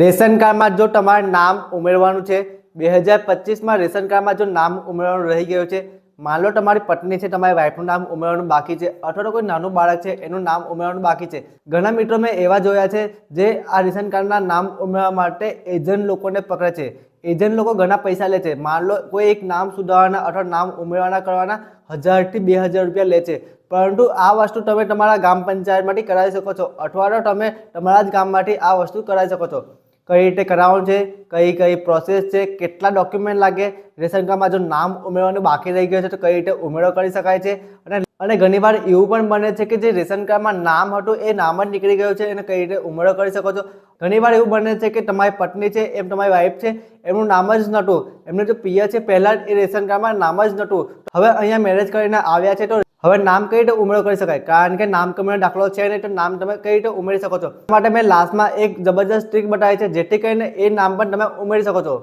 Ration કાર્ડમાં જો તમારે નામ ઉમેરવાનું છે, બે હજાર પચીસમાં રેશન કાર્ડમાં જો નામ ઉમેરવાનું રહી ગયું છે, માન લો તમારી પત્ની છે, તમારી વાઈફનું નામ ઉમેરવાનું બાકી છે, અથવા તો કોઈ નાનું બાળક છે, એનું નામ ઉમેરવાનું બાકી છે. ઘણા મિત્રો મેં એવા જોયા છે, જે આ રેશન કાર્ડના નામ ઉમેરવા માટે એજન્ટ લોકોને પકડે છે. એજન્ટ લોકો ઘણા પૈસા લે છે. માન લો કોઈ એક નામ સુધારવાના અથવા નામ ઉમેરવાના કરવાના હજારથી બે હજાર રૂપિયા લે છે. પરંતુ આ વસ્તુ તમે તમારા ગામ પંચાયતમાંથી કરાવી શકો છો, અથવા તો તમે તમારા જ ગામમાંથી આ વસ્તુ કરાવી શકો છો. કઈ રીતે કરાવવાનું છે, કઈ કઈ પ્રોસેસ છે, કેટલા ડોક્યુમેન્ટ લાગે, રેશન કાર્ડમાં જો નામ ઉમેરવાનું બાકી રહી ગયું છે, તો કઈ રીતે ઉમેરો કરી શકાય છે? અને અને ઘણીવાર એવું પણ બને છે કે જે રેશન કાર્ડમાં નામ હતું, એ નામ જ નીકળી ગયું છે, એને કઈ રીતે ઉમેરો કરી શકો છો? ઘણીવાર એવું બને છે કે તમારી પત્ની છે, એમ તમારી વાઈફ છે, એમનું નામ જ નહોતું. એમનું જે પિયર છે, પહેલાં એ રેશન કાર્ડમાં નામ જ નહોતું. હવે અહીંયા મેરેજ કરીને આવ્યા છે, તો હવે નામ કઈ રીતે ઉમેરો કરી શકાય? કારણ કે નામ કમીનો દાખલો છે નહીં, તો નામ તમે કઈ રીતે ઉમેરી શકો છો? માટે મેં લાસ્ટમાં એક જબરજસ્ત ટ્રીક બતાવી છે, જેથી કરીને એ નામ પણ તમે ઉમેરી શકો છો.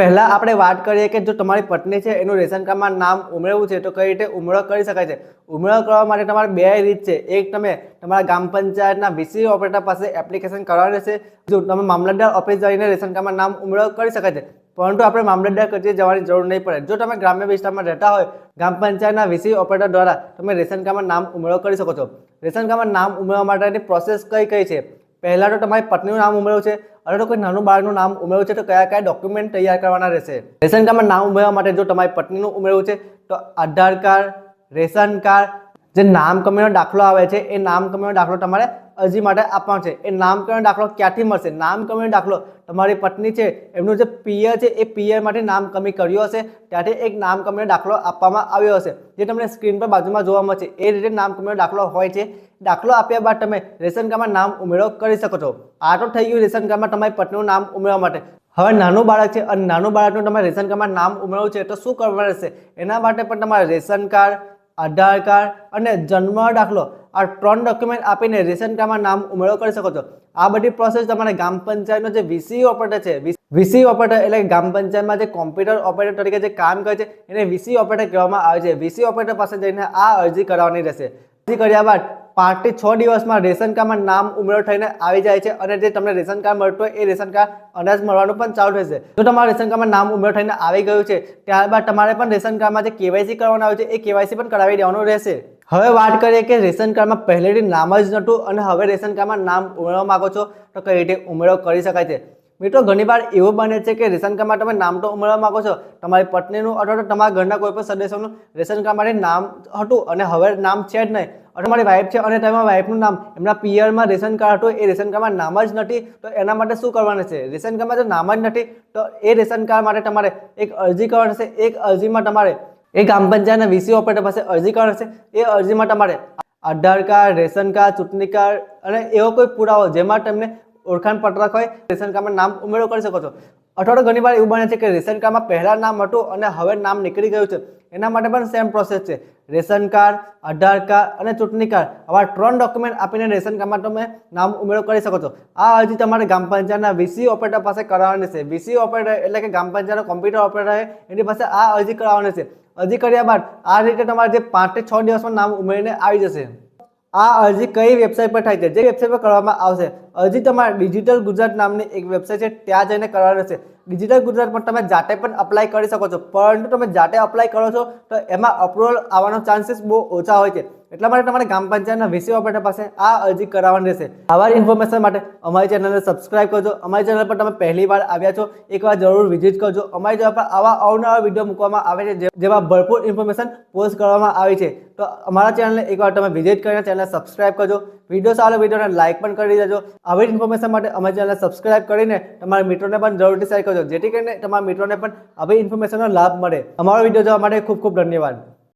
પહેલા આપણે વાત કરીએ કે જો તમારી પત્ની છે, એનું રેશન કાર્ડમાં નામ ઉમેરવું છે, તો કઈ રીતે ઉમેરો કરી શકાય છે? ઉમેરો કરવા માટે તમારે બે રીત છે. એક તમે તમારા ગ્રામ પંચાયતના વીસી ઓપરેટર પાસે એપ્લિકેશન કરવાની રહેશે. જો તમે મામલતદાર ઓફિસ જઈને રેશન કાર્ડમાં નામ ઉમેરો કરી શકાય છે. પરંતુ આપણે મામલતદાર કચેરી જવાની જરૂર નહીં પડે. જો તમે ગ્રામ્ય વિસ્તારમાં રહેતા હોય, ગ્રામ પંચાયતના વીસી ઓપરેટર દ્વારા તમે રેશન કાર્ડમાં નામ ઉમેરો કરી શકો છો. રેશન કાર્ડમાં નામ ઉમેરવા માટેની પ્રોસેસ કઈ કઈ છે? પહેલાં તો તમારી પત્નીનું નામ ઉમેરવું છે. અને તો કોઈ નાનું બાળકનું નામ ઉમેરવું છે તો કયા કયા ડોક્યુમેન્ટ તૈયાર કરવાના રહેશે? રેશન કાર્ડમાં નામ ઉમેરવા માટે જો તમારી પત્નીનું ઉમેરવું છે તો આધાર કાર્ડ, રેશન કાર્ડ જે નામકમીનો દાખલો આવે છે, એ નામકમીનો દાખલો તમારે અરજી માટે આપવાનો છે. એ નામકમીનો દાખલો ક્યાંથી મળશે? નામકમીનો દાખલો તમારી પત્ની છે, એમનું જે પિયર છે, એ પિયરમાંથી નામકમી કર્યો હશે. ત્યાંથી એક નામ કમીનો દાખલો આપવામાં આવ્યો હશે, જે તમને સ્ક્રીન પર બાજુમાં જોવા મળશે. એ રીતે નામકમીનો દાખલો હોય છે. દાખલો આપ્યા બાદ તમે રેશન કાર્ડમાં નામ ઉમેરો કરી શકો છો. આ તો થઈ ગયું રેશન કાર્ડમાં તમારી પત્નીનું નામ ઉમેરવા માટે. હવે નાનું બાળક છે, અને નાનું બાળકનું તમારે રેશન કાર્ડમાં નામ ઉમેરવું છે, તો શું કરવાનું રહેશે? એના માટે પણ તમારે રેશન કાર્ડ આધાર કાર્ડ અને જન્મ દાખલો. આ ત્રણ ડોક્યુમેન્ટ આપીને રેશન કાર્ડમાં નામ ઉમેરો કરી શકો છો. આ બધી પ્રોસેસ તમારે ગ્રામ પંચાયતનો જે વીસી ઓપરેટર છે વીસી ઓપરેટર એટલે ગામ પંચાયતમાં જે કોમ્પ્યુટર ઓપરેટર તરીકે જે કામ કરે છે, એને વીસી ઓપરેટર કહેવામાં આવે છે. વીસી ઓપરેટર પાસે જઈને આ અરજી કરવાની રહેશે. અરજી કર્યા બાદ પાંચથી છ દિવસમાં રેશન કાર્ડમાં નામ ઉમેરો થઈને આવી જાય છે અને જે તમને રેશન કાર્ડ મળતું હોય એ રેશન કાર્ડ અનાજ મળવાનું પણ ચાલુ થશે જો તમારા રેશન કાર્ડમાં નામ ઉમેરો થઈને આવી ગયું છે, ત્યારબાદ તમારે પણ રેશન કાર્ડમાં જે કેવાયસી કરવાનું આવે છે એ કેવાયસી પણ કરાવી દેવાનું રહેશે. હવે વાત કરીએ કે રેશન કાર્ડમાં પહેલેથી નામ જ નહોતું અને હવે રેશન કાર્ડમાં નામ ઉમેરવા માગો છો તો કઈ રીતે ઉમેરો કરી શકાય છે? મિત્રો, ઘણીવાર એવું બને છે કે રેશન કાર્ડમાં તમે નામ તો ઉમેરવા માંગો છો, તમારી પત્નીનું અથવા તો તમારા ઘરના કોઈ પણ સદસ્યનું રેશન માટે નામ હતું અને હવે નામ છે જ નહીં. અથવા તમારી વાઈફ છે અને તમારા વાઈફનું નામ, એમના પિયરમાં રેશન કાર્ડ હતું, એ રેશન કાર્ડમાં નામ જ નથી, તો એના માટે શું કરવાનું છે? રેશન કાર્ડમાં જો નામ જ નથી, તો એ રેશન કાર્ડ માટે તમારે એક અરજી કરવાની છે, એક અરજીમાં તમારે, એ ગ્રામ પંચાયતના વીસી ઓપરેટર પાસે અરજી કરવાની છે, એ અરજીમાં તમારે આધાર કાર્ડ, રેશન કાર્ડ, ચૂંટણી કાર્ડ અને એવો કોઈ પુરાવો જેમાં તમને ઓળખાણ પત્રક હોય, રેશન કાર્ડમાં નામ ઉમેરો કરી શકો છો. અથવા તો ઘણીવાર એવું બને છે કે રેશન કાર્ડમાં પહેલાં નામ હતું અને હવે નામ નીકળી ગયું છે. એના માટે પણ સેમ પ્રોસેસ છે. રેશન કાર્ડ, આધાર કાર્ડ અને ચૂંટણી કાર્ડ. આવા ત્રણ ડોક્યુમેન્ટ આપીને રેશન કાર્ડમાં તમે નામ ઉમેરો કરી શકો છો. આ અરજી તમારે ગ્રામ પંચાયતના વીસી ઓપરેટર પાસે કરાવવાની છે. વીસી ઓપરેટર એટલે કે ગ્રામ પંચાયતનો કોમ્પ્યુટર ઓપરેટર હોય એની પાસે આ અરજી કરાવવાની છે. અરજી કર્યા બાદ આ રીતે તમારે જે પાંચથી છ દિવસમાં નામ ઉમેરીને આવી જશે. આ અરજી કઈ વેબસાઇટ પર થાય છે? જે વેબસાઇટ પર કરવામાં આવશે. અરજી તમારે ડિજિટલ ગુજરાત નામની એક વેબસાઇટ છે. ત્યાં જઈને કરવાની છે. ડિજિટલ ગુજરાતમાં તમે જાતે પણ અપ્લાય કરી શકો છો. પરંતુ તમે જાતે અપ્લાય કરો છો, તો એમાં અપ્રુવલ આવવાનો ચાન્સીસ બહુ ઓછા હોય છે. એટલા માટે તમારે ગ્રામ પંચાયતના વીસી ઓપરેટર પાસે આ અરજી કરાવવાની રહેશે. આવા ઇન્ફોર્મેશન માટે અમારી ચેનલને સબસ્ક્રાઇબ કરજો. અમારી ચેનલ પર તમે પહેલી વાર આવ્યા છો, એકવાર જરૂર વિઝિટ કરજો. અમારી ચેનલ પર આવા અવનવા વીડિયો મૂકવામાં આવે છે જેમાં ભરપૂર ઇન્ફોર્મેશન પોસ્ટ કરવામાં આવી છે. તો અમારા ચેનલને એકવાર તમે વિઝિટ કરીને ચેનલને સબસ્ક્રાઇબ કરજો. વીડિયો સારો વિડીયોને લાઇક પણ કરી દેજો. આવી ઇન્ફોર્મેશન માટે અમારી ચેનલને સબસ્ક્રાઇબ કરીને તમારા મિત્રોને પણ જરૂરથી શેર જેથી કરીને તમારા મિત્રોને પણ આવી ઇન્ફોર્મેશનનો લાભ મળે. અમારો વીડિયો જોવા માટે ખૂબ ખૂબ ધન્યવાદ.